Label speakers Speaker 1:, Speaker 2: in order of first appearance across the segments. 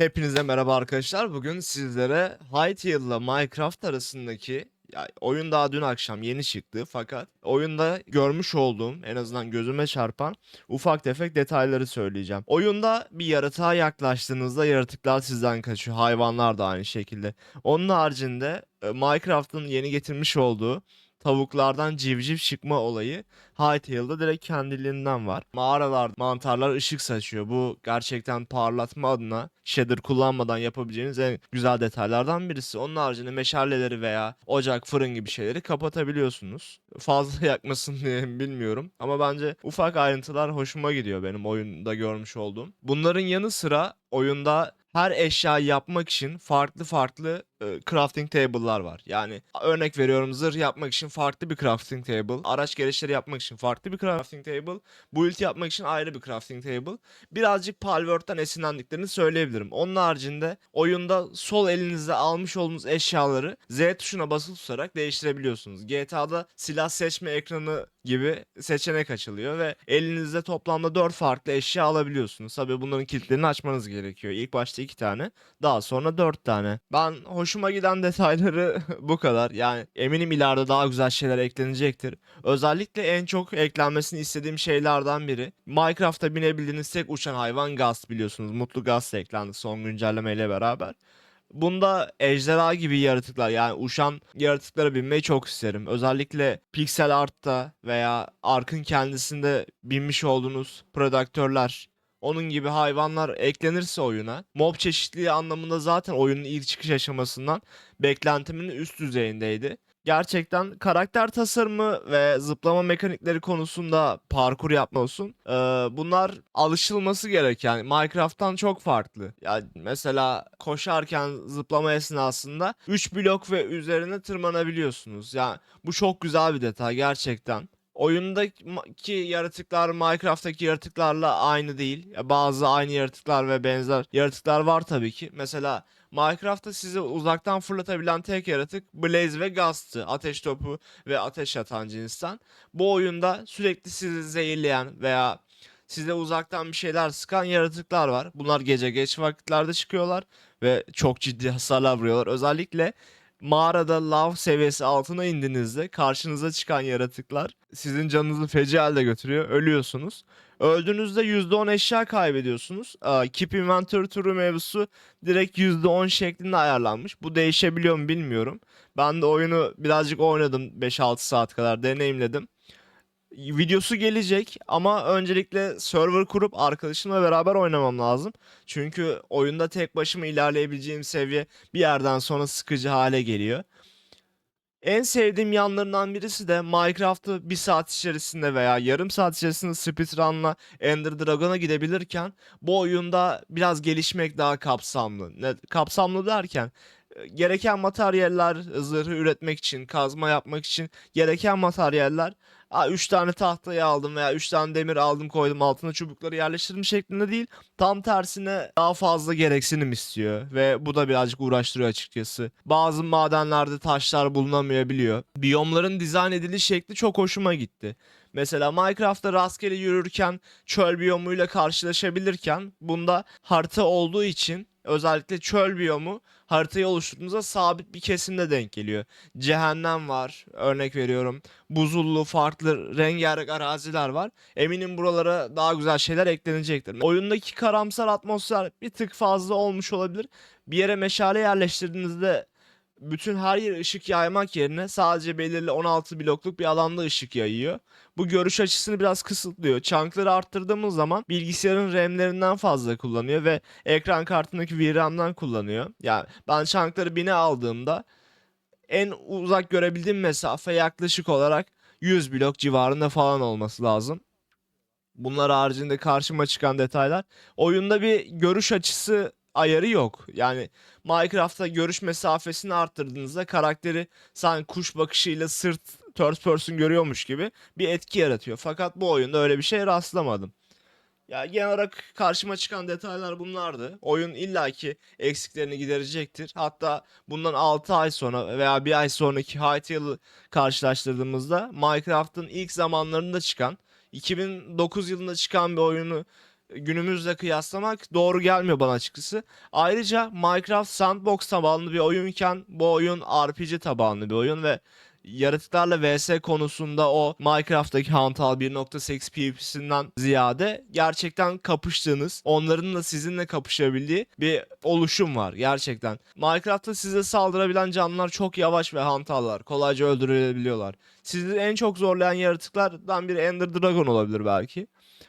Speaker 1: Hepinize merhaba arkadaşlar. Bugün sizlere Hytale ile Minecraft arasındaki ya oyun daha dün akşam yeni çıktı fakat oyunda görmüş olduğum en azından gözüme çarpan ufak tefek detayları söyleyeceğim. Oyunda bir yaratığa yaklaştığınızda yaratıklar sizden kaçıyor. Hayvanlar da aynı şekilde. Onun haricinde e, Minecraft'ın yeni getirmiş olduğu tavuklardan civciv çıkma olayı Hytale'da direkt kendiliğinden var. Mağaralar, mantarlar ışık saçıyor. Bu gerçekten parlatma adına shader kullanmadan yapabileceğiniz en güzel detaylardan birisi. Onun haricinde meşaleleri veya ocak, fırın gibi şeyleri kapatabiliyorsunuz. Fazla yakmasın diye bilmiyorum. Ama bence ufak ayrıntılar hoşuma gidiyor benim oyunda görmüş olduğum. Bunların yanı sıra oyunda her eşyayı yapmak için farklı farklı e, crafting table'lar var. Yani örnek veriyorum zırh yapmak için farklı bir crafting table, araç gereçleri yapmak için farklı bir crafting table, build yapmak için ayrı bir crafting table. Birazcık Palworld'dan esinlendiklerini söyleyebilirim. Onun haricinde oyunda sol elinizde almış olduğunuz eşyaları Z tuşuna basılı tutarak değiştirebiliyorsunuz. GTA'da silah seçme ekranı gibi seçenek açılıyor ve elinizde toplamda 4 farklı eşya alabiliyorsunuz. Tabii bunların kilitlerini açmanız gerekiyor. İlk başta 2 tane, daha sonra 4 tane. Ben hoşuma giden detayları bu kadar. Yani eminim ileride daha güzel şeyler eklenecektir. Özellikle en çok eklenmesini istediğim şeylerden biri Minecraft'ta binebildiğiniz tek uçan hayvan Gast biliyorsunuz. Mutlu Gast eklendi son güncellemeyle beraber. Bunda ejderha gibi yaratıklar yani uçan yaratıklara binmeyi çok isterim. Özellikle pixel art'ta veya Ark'ın kendisinde binmiş olduğunuz predaktörler onun gibi hayvanlar eklenirse oyuna mob çeşitliliği anlamında zaten oyunun ilk çıkış aşamasından beklentimin üst düzeyindeydi. Gerçekten karakter tasarımı ve zıplama mekanikleri konusunda parkur yapma olsun. eee, bunlar alışılması gereken Minecraft'tan çok farklı. Ya mesela koşarken zıplama esnasında 3 blok ve üzerine tırmanabiliyorsunuz. Yani bu çok güzel bir detay gerçekten. Oyundaki yaratıklar Minecraft'taki yaratıklarla aynı değil. Bazı aynı yaratıklar ve benzer yaratıklar var tabii ki. Mesela Minecraft'ta sizi uzaktan fırlatabilen tek yaratık Blaze ve Gast'tı. Ateş topu ve ateş atan cinsten. Bu oyunda sürekli sizi zehirleyen veya size uzaktan bir şeyler sıkan yaratıklar var. Bunlar gece geç vakitlerde çıkıyorlar ve çok ciddi hasarlar vuruyorlar. Özellikle mağarada lav seviyesi altına indiğinizde karşınıza çıkan yaratıklar sizin canınızı feci halde götürüyor. Ölüyorsunuz. Öldüğünüzde %10 eşya kaybediyorsunuz. Keep Inventory turu mevzusu direkt %10 şeklinde ayarlanmış. Bu değişebiliyor mu bilmiyorum. Ben de oyunu birazcık oynadım 5-6 saat kadar deneyimledim. Videosu gelecek ama öncelikle server kurup arkadaşımla beraber oynamam lazım. Çünkü oyunda tek başıma ilerleyebileceğim seviye bir yerden sonra sıkıcı hale geliyor. En sevdiğim yanlarından birisi de Minecraft'ı bir saat içerisinde veya yarım saat içerisinde speedrun'la Ender Dragon'a gidebilirken bu oyunda biraz gelişmek daha kapsamlı. Ne, kapsamlı derken gereken materyaller zırhı üretmek için, kazma yapmak için gereken materyaller 3 tane tahtayı aldım veya 3 tane demir aldım koydum altına çubukları yerleştirdim şeklinde değil. Tam tersine daha fazla gereksinim istiyor ve bu da birazcık uğraştırıyor açıkçası. Bazı madenlerde taşlar bulunamayabiliyor. Biyomların dizayn ediliş şekli çok hoşuma gitti. Mesela Minecraft'ta rastgele yürürken çöl biyomuyla karşılaşabilirken bunda harita olduğu için özellikle çöl biyomu haritayı oluşturduğunuzda sabit bir kesimde denk geliyor. Cehennem var örnek veriyorum. Buzullu farklı rengarenk araziler var. Eminim buralara daha güzel şeyler eklenecektir. Oyundaki karamsar atmosfer bir tık fazla olmuş olabilir. Bir yere meşale yerleştirdiğinizde bütün her yere ışık yaymak yerine sadece belirli 16 blokluk bir alanda ışık yayıyor. Bu görüş açısını biraz kısıtlıyor. Chunk'ları arttırdığımız zaman bilgisayarın RAM'lerinden fazla kullanıyor ve ekran kartındaki VRAM'dan kullanıyor. Yani ben chunk'ları 1000'e aldığımda en uzak görebildiğim mesafe yaklaşık olarak 100 blok civarında falan olması lazım. Bunlar haricinde karşıma çıkan detaylar. Oyunda bir görüş açısı ayarı yok. Yani Minecraft'ta görüş mesafesini arttırdığınızda karakteri sanki kuş bakışıyla sırt third person görüyormuş gibi bir etki yaratıyor. Fakat bu oyunda öyle bir şeye rastlamadım. Ya genel olarak karşıma çıkan detaylar bunlardı. Oyun illaki eksiklerini giderecektir. Hatta bundan 6 ay sonra veya bir ay sonraki Hytale'ı karşılaştırdığımızda Minecraft'ın ilk zamanlarında çıkan 2009 yılında çıkan bir oyunu günümüzle kıyaslamak doğru gelmiyor bana açıkçası. Ayrıca Minecraft Sandbox tabanlı bir oyunken bu oyun RPG tabanlı bir oyun ve yaratıklarla vs konusunda o Minecraft'taki Hantal 1.8 PvP'sinden ziyade gerçekten kapıştığınız, onların da sizinle kapışabildiği bir oluşum var gerçekten. Minecraft'ta size saldırabilen canlılar çok yavaş ve hantallar. Kolayca öldürülebiliyorlar. Sizi en çok zorlayan yaratıklardan biri Ender Dragon olabilir belki.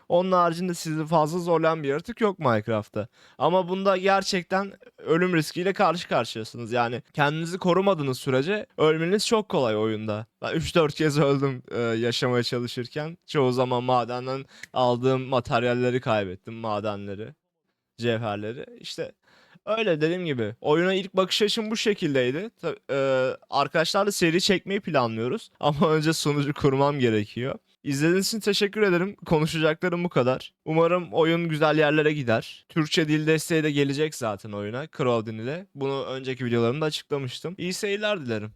Speaker 1: Onun haricinde sizi fazla zorlayan bir yaratık yok Minecraft'ta. Ama bunda gerçekten ölüm riskiyle karşı karşıyasınız. Yani kendinizi korumadığınız sürece ölmeniz çok kolay oyunda. Ben 3-4 kez öldüm e, yaşamaya çalışırken. Çoğu zaman madenden aldığım materyalleri kaybettim, madenleri, cevherleri. İşte öyle dediğim gibi. Oyuna ilk bakış açım bu şekildeydi. Ta- e, arkadaşlarla seri çekmeyi planlıyoruz. Ama önce sunucu kurmam gerekiyor. İzlediğiniz için teşekkür ederim. Konuşacaklarım bu kadar. Umarım oyun güzel yerlere gider. Türkçe dil desteği de gelecek zaten oyuna. Crowdin ile. Bunu önceki videolarımda açıklamıştım. İyi seyirler dilerim.